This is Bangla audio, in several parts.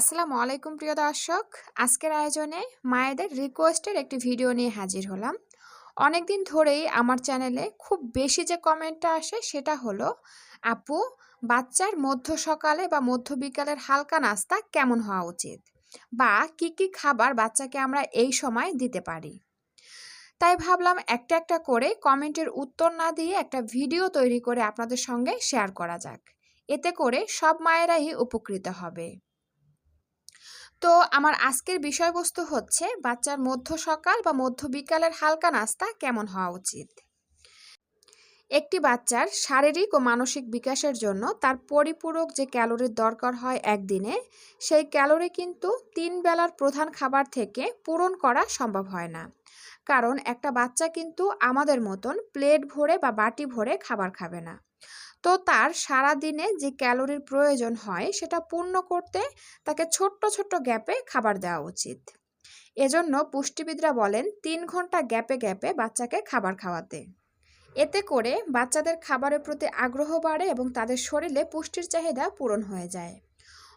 আসসালামু আলাইকুম, প্রিয় দর্শক। আজকের আয়োজনে মায়েদের রিকোয়েস্টের একটি ভিডিও নিয়ে হাজির হলাম। অনেক দিন ধরেই আমার চ্যানেলে খুব বেশি যে কমেন্টটা আসে সেটা হলো, আপু, বাচ্চার মধ্য সকালে বা মধ্য বিকালের হালকা নাস্তা কেমন হওয়া উচিত? বা কি কি খাবার বাচ্চাকে আমরা এই সময় দিতে পারি? তাই ভাবলাম একটা একটা করে কমেন্টের উত্তর না দিয়ে একটা ভিডিও তৈরি করে আপনাদের সঙ্গে শেয়ার করা যাক। এতে করে সব মায়েরাই উপকৃত হবে। তো আমার আজকের বিষয়বস্তু হচ্ছে, বাচ্চার মধ্য সকাল বা মধ্য বিকালের হালকা নাস্তা কেমন হওয়া উচিত? একটি বাচ্চার শারীরিক ও মানসিক বিকাশের জন্য তার পরিপূরক যে ক্যালোরির দরকার হয় একদিনে, সেই ক্যালোরি কিন্তু তিন বেলার প্রধান খাবার থেকে পূরণ করা সম্ভব হয় না। কারণ একটা বাচ্চা কিন্তু আমাদের মতন প্লেট ভরে বা বাটি ভরে খাবার খাবে না। তো তার সারা দিনে যে ক্যালোরির প্রয়োজন হয়, সেটা পূর্ণ করতে তাকে ছোট্ট ছোট্ট গ্যাপে খাবার দেওয়া উচিত। এজন্য পুষ্টিবিদরা বলেন, তিন ঘণ্টা গ্যাপে গ্যাপে বাচ্চাকে খাবার খাওয়াতে। এতে করে বাচ্চাদের খাবারের প্রতি আগ্রহ বাড়ে এবং তাদের শরীরে পুষ্টির চাহিদা পূরণ হয়ে যায়।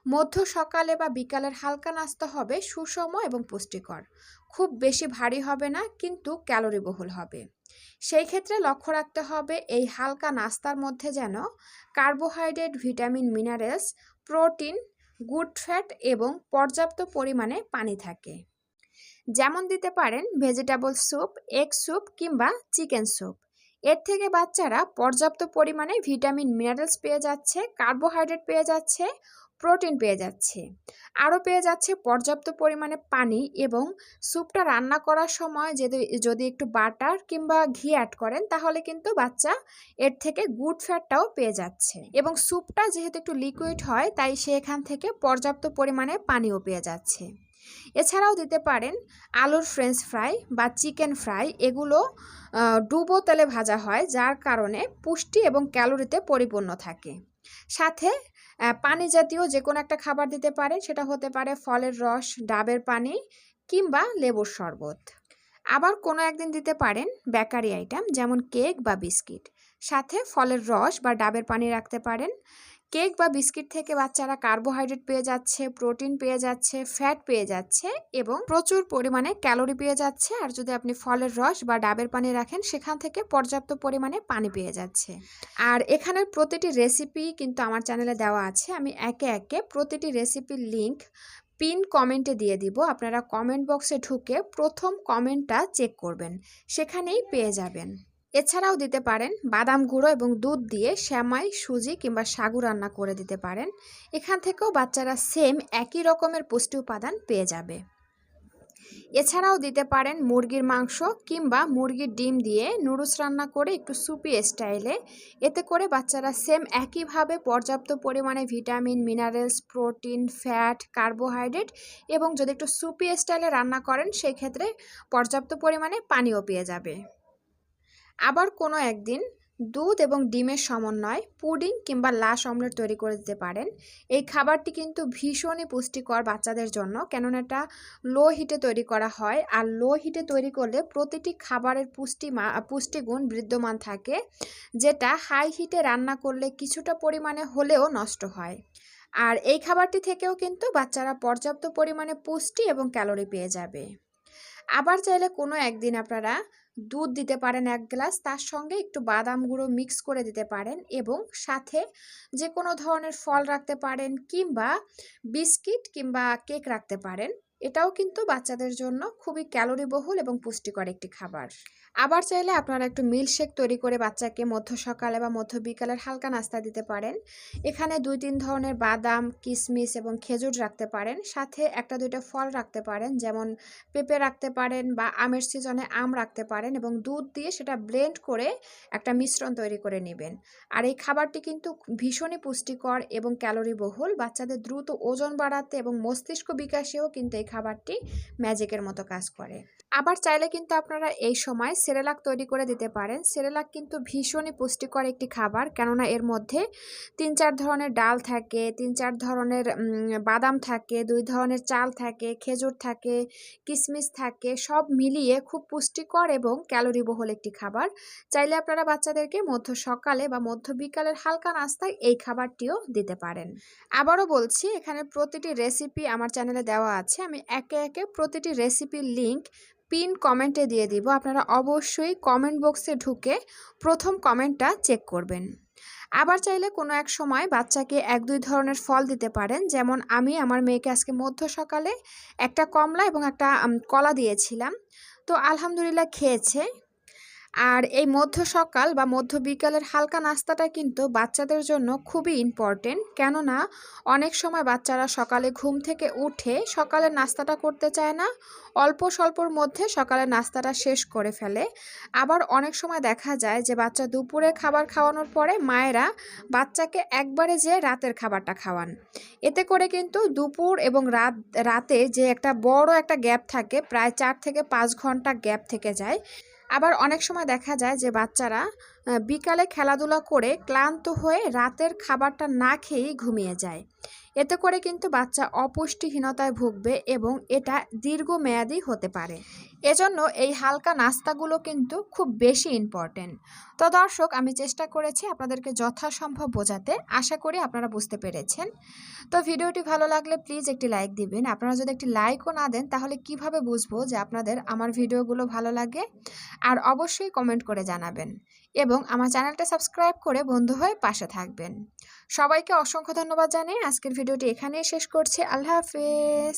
মধ্য সকালে বা বিকালের হালকা নাস্তা হবে সুষম এবং পুষ্টিকর। খুব বেশি ভারী হবে না, কিন্তু ক্যালোরি বহুল হবে। সেই ক্ষেত্রে লক্ষ্য রাখতে হবে এই হালকা নাস্তার মধ্যে যেন carbohydrate, vitamin, minerals, protein, good fat এবং পর্যাপ্ত পরিমাণে পানি থাকে। যেমন দিতে পারেন ভেজিটেবল স্যুপ, এগ স্যুপ কিংবা চিকেন স্যুপ। এর থেকে বাচ্চারা পর্যাপ্ত পরিমাণে ভিটামিন, মিনারেলস পেয়ে যাচ্ছে, কার্বোহাইড্রেট পেয়ে যাচ্ছে প্রোটিন পেয়ে যাচ্ছে। আরও পেয়ে যাচ্ছে পর্যাপ্ত পরিমাণে পানি এবং স্যুপটা রান্না করার সময় যদি যদি একটু বাটার কিংবা ঘি অ্যাড করেন, তাহলে কিন্তু বাচ্চা এর থেকে গুড ফ্যাটটাও পেয়ে যাচ্ছে। এবং স্যুপটা যেহেতু একটু লিকুইড হয়, তাই সে এখান থেকে পর্যাপ্ত পরিমাণে পানিও পেয়ে যাচ্ছে। এছাড়াও দিতে পারেন আলুর ফ্রেঞ্চ ফ্রাই বা চিকেন ফ্রাই। এগুলো ডুবো তেলে ভাজা হয়, যার কারণে পুষ্টি এবং ক্যালোরিতে পরিপূর্ণ থাকে। সাথে পানি জাতীয় যে কোনো একটা খাবার দিতে পারেন সেটা হতে পারে ফলের রস, ডাবের পানি কিংবা লেবুর শরবত। আবার কোনো একদিন দিতে পারেন বেকারি আইটেম যেমন কেক বা বিস্কিট। সাথে ফলের রস বা ডাবের পানি রাখতে পারেন। কেক বা বিস্কিট থেকে বাচ্চারা কার্বোহাইড্রেট পেয়ে যাচ্ছে, প্রোটিন পেয়ে যাচ্ছে, ফ্যাট পেয়ে যাচ্ছে এবং প্রচুর পরিমাণে ক্যালোরি পেয়ে যাচ্ছে। আর যদি আপনি ফলের রস বা ডাবের পানি রাখেন, সেখান থেকে পর্যাপ্ত পরিমাণে পানি পেয়ে যাচ্ছে। আর এখানের প্রতিটি রেসিপি কিন্তু আমার চ্যানেলে দেওয়া আছে। আমি একে একে প্রতিটি রেসিপির লিঙ্ক পিন কমেন্টে দিয়ে দিব। আপনারা কমেন্ট বক্সে ঢুকে প্রথম কমেন্টটা চেক করবেন। সেখানেই পেয়ে যাবেন। এছাড়াও দিতে পারেন বাদাম গুঁড়ো এবং দুধ দিয়ে শ্যামাই, সুজি কিংবা সাগু রান্না করে দিতে পারেন। এখান থেকেও বাচ্চারা সেম একই রকমের পুষ্টি উপাদান পেয়ে যাবে। এছাড়াও দিতে পারেন মুরগির মাংস কিংবা মুরগির ডিম দিয়ে নুডলস রান্না করে একটু সুপি স্টাইলে। এতে করে বাচ্চারা সেম একইভাবে পর্যাপ্ত পরিমাণে vitamin, minerals, protein, fat, carbohydrate এবং যদি একটু সুপি স্টাইলে রান্না করেন সেই ক্ষেত্রে পর্যাপ্ত পরিমাণে পানিও পেয়ে যাবে। আবার কোনো একদিন দুধ এবং ডিমের সমন্বয়, পুডিং কিংবা লাশ অমলেট তৈরি করে দিতে পারেন। এই খাবারটি কিন্তু ভীষণই পুষ্টিকর বাচ্চাদের জন্য, কেননা এটা লো হিটে তৈরি করা হয়। আর লো হিটে তৈরি করলে প্রতিটি খাবারের পুষ্টি পুষ্টিগুণ বিদ্যমান থাকে, যেটা হাই হিটে রান্না করলে কিছুটা পরিমাণে হলেও নষ্ট হয়। আর এই খাবারটি থেকেও কিন্তু বাচ্চারা পর্যাপ্ত পরিমাণে পুষ্টি এবং ক্যালোরি পেয়ে যাবে। আবার চাইলে কোনো একদিন আপনারা দুধ দিতে পারেন এক গ্লাস, তার সঙ্গে একটু বাদাম গুঁড়ো মিক্স করে দিতে পারেন এবং সাথে যে কোনো ধরনের ফল রাখতে পারেন কিংবা বিস্কিট কিংবা কেক রাখতে পারেন। এটাও কিন্তু বাচ্চাদের জন্য খুবই ক্যালোরিবহুল এবং পুষ্টিকর একটি খাবার। আবার চাইলে আপনারা একটু মিল্কশেক তৈরি করে বাচ্চাকে মধ্য সকালে বা মধ্য বিকালের হালকা নাস্তা দিতে পারেন। এখানে দুই তিন ধরনের বাদাম কিশমিশ এবং খেজুর রাখতে পারেন। সাথে একটা দুইটা ফল রাখতে পারেন, যেমন পেঁপে রাখতে পারেন বা আমের সিজনে আম রাখতে পারেন এবং দুধ দিয়ে সেটা ব্লেন্ড করে একটা মিশ্রণ তৈরি করে নেবেন। আর এই খাবারটি কিন্তু ভীষণই পুষ্টিকর এবং ক্যালোরিবহুল। বাচ্চাদের দ্রুত ওজন বাড়াতে এবং মস্তিষ্ক বিকাশেও কিন্তু এই খাবারটি ম্যাজিকের মতো কাজ করে। আবার চাইলে কিন্তু আপনারা এই সময় সেরেলাক তৈরি করে দিতে পারেন। সেরেলাক কিন্তু ভীষণই পুষ্টিকর একটি খাবার, কেননা এর মধ্যে তিন চার ধরনের ডাল থাকে, তিন চার ধরনের বাদাম থাকে, দুই ধরনের চাল থাকে, খেজুর থাকে কিশমিশ থাকে, সব মিলিয়ে খুব পুষ্টিকর এবং ক্যালোরিবহুল একটি খাবার। চাইলে আপনারা বাচ্চাদেরকে মধ্য সকালে বা মধ্য বিকালের হালকা নাস্তায় এই খাবারটিও দিতে পারেন। আবারও বলছি, এখানে প্রতিটি রেসিপি আমার চ্যানেলে দেওয়া আছে। আমি একে একে প্রতিটি রেসিপির লিঙ্ক পিন কমেন্টে দিয়ে দিব। আপনারা অবশ্যই কমেন্ট বক্সে ঢুকে প্রথম কমেন্টটা চেক করবেন। আবার চাইলে কোনো এক সময় বাচ্চাকে এক দুই ধরনের ফল দিতে পারেন। যেমন আমি আমার মেয়েকে আজকে মধ্য সকালে একটা কমলা এবং একটা কলা দিয়েছিলাম। তো আলহামদুলিল্লাহ খেয়েছে। আর এই মধ্য সকাল বা মধ্য বিকালের হালকা নাস্তাটা কিন্তু বাচ্চাদের জন্য খুবই ইম্পর্টেন্ট কেননা, অনেক সময় বাচ্চারা সকালে ঘুম থেকে উঠে সকালের নাস্তাটা করতে চায় না, অল্প স্বল্পর মধ্যে সকালের নাস্তাটা শেষ করে ফেলে। আবার অনেক সময় দেখা যায় যে বাচ্চা দুপুরে খাবার খাওয়ানোর পরে মায়েরা বাচ্চাকে একবারে যে রাতের খাবারটা খাওয়ান। এতে করে কিন্তু দুপুর এবং রাত, রাতে যে একটা বড় একটা গ্যাপ থাকে, প্রায় চার থেকে পাঁচ ঘণ্টা গ্যাপ থেকে যায়। আবার অনেক সময় দেখা যায় যে বাচ্চারা বিকালে খেলাধুলা করে ক্লান্ত হয়ে রাতের খাবারটা না খেয়েই ঘুমিয়ে যায়। এতে করে কিন্তু বাচ্চা অপুষ্টিহীনতায় ভুগবে এবং এটা দীর্ঘমেয়াদী হতে পারে। এজন্য এই হালকা নাস্তাগুলো কিন্তু খুব বেশি ইম্পর্টেন্ট তো দর্শক, আমি চেষ্টা করেছি আপনাদেরকে যথাসম্ভব বোঝাতে। আশা করি আপনারা বুঝতে পেরেছেন। তো ভিডিওটি ভালো লাগলে প্লিজ একটি লাইক দিবেন। আপনারা যদি একটি লাইকও না দেন, তাহলে কীভাবে বুঝব যে আপনাদের আমার ভিডিওগুলো ভালো লাগে? আর অবশ্যই কমেন্ট করে জানাবেন এবং আমার চ্যানেলটা সাবস্ক্রাইব করে বন্ধু হয়ে পাশে থাকবেন। সবাইকে অসংখ্য ধন্যবাদ জানিয়ে আজকের ভিডিওটি এখানেই শেষ করছি। আল্লাহ হাফেজ।